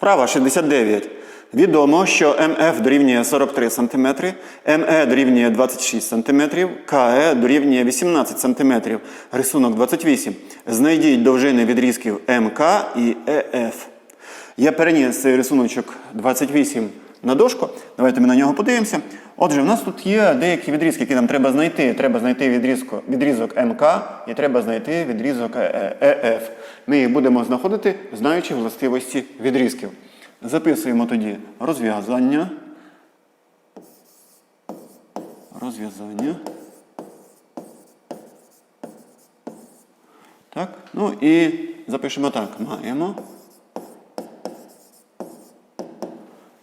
Вправа 69. Відомо, що МФ дорівнює 43 см, МЕ дорівнює 26 см, КЕ дорівнює 18 см. Рисунок 28. Знайдіть довжини відрізків МК і ЕФ. Я переніс цей рисуночок 28 на дошку. Давайте ми на нього подивимося. Отже, в нас тут є деякі відрізки, які нам треба знайти. Треба знайти відрізку, відрізок МК і треба знайти відрізок Е- Е- ЕФ. Ми їх будемо знаходити, знаючи властивості відрізків. Записуємо тоді розв'язання. Розв'язання. Так. Ну і запишемо так. Маємо.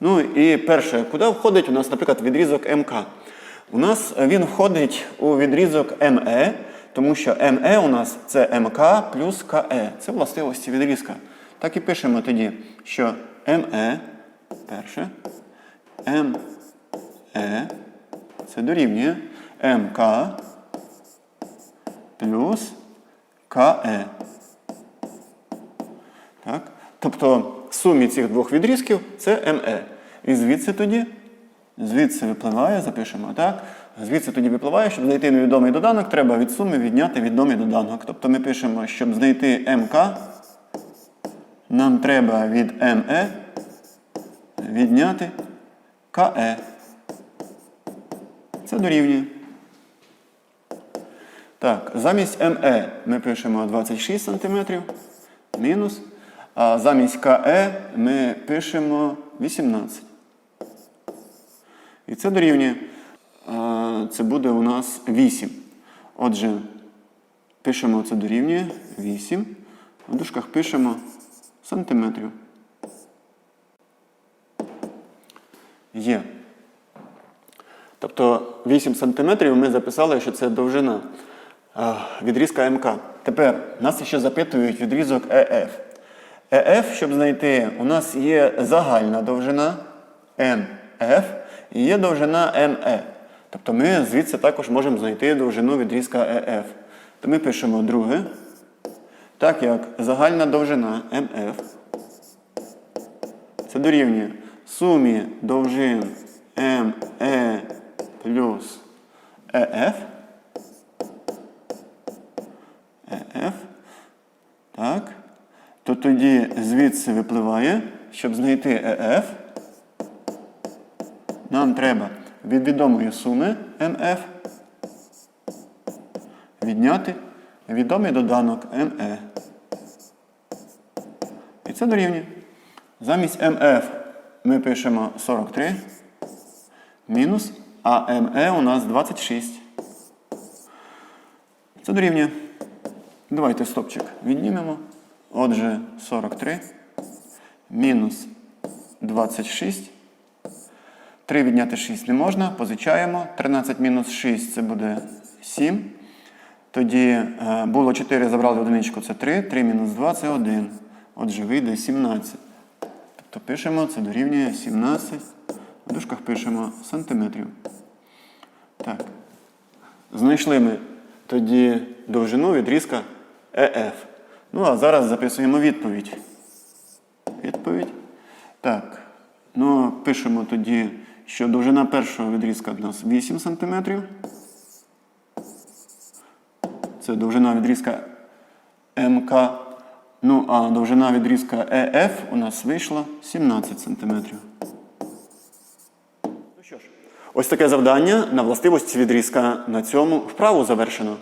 Ну і перше, куди входить у нас, наприклад, відрізок МК? У нас він входить у відрізок МЕ, тому що МЕ у нас це МК плюс КЕ. Це властивості відрізка. Так і пишемо тоді, що МЕ перше, МЕ це дорівнює МК плюс КЕ. Так? Тобто в сумі цих двох відрізків це МЕ. І звідси тоді, звідси випливає, запишемо так. Звідси тоді випливає, щоб знайти невідомий доданок, треба від суми відняти відомий доданок. Тобто ми пишемо, щоб знайти МК, нам треба від МЕ відняти КЕ. Це дорівнює. Так, замість МЕ ми пишемо 26 см мінус. А замість КЕ ми пишемо 18. І це дорівнює. Це буде у нас 8. Отже, пишемо це дорівнює 8. В дужках пишемо сантиметрів. Є. Тобто 8 сантиметрів ми записали, що це довжина відрізка МК. Тепер нас ще запитують відрізок ЕФ. ЕФ, щоб знайти, у нас є загальна довжина МФ і є довжина МЕ. Тобто ми звідси також можемо знайти довжину відрізка ЕФ. То ми пишемо друге. Так як загальна довжина МФ це дорівнює сумі довжин МЕ плюс ЕФ. ЕФ. Так. То тоді звідси випливає, щоб знайти ЕФ, треба від відомої суми МФ відняти відомий доданок МЕ. І це дорівнює. Замість МФ ми пишемо 43 мінус, а МЕ у нас 26. Це дорівнює. Давайте стопчик віднімемо. Отже, 43 мінус 26. 3 відняти 6 не можна, позичаємо. 13 мінус 6 це буде 7. Тоді е, було 4, забрали одиничку, це 3. 3 мінус 2 це 1. Отже, вийде 17. Тобто пишемо, це дорівнює 17. В дужках пишемо сантиметрів. Так. Знайшли ми тоді довжину відрізка ЕФ. Ну, а зараз записуємо відповідь. Відповідь. Так. Ну, пишемо тоді, що довжина першого відрізка у нас 8 см. Це довжина відрізка МК. Ну, а довжина відрізка ЕФ у нас вийшла 17 см. Ну що ж, ось таке завдання на властивості відрізка на цьому вправу завершено.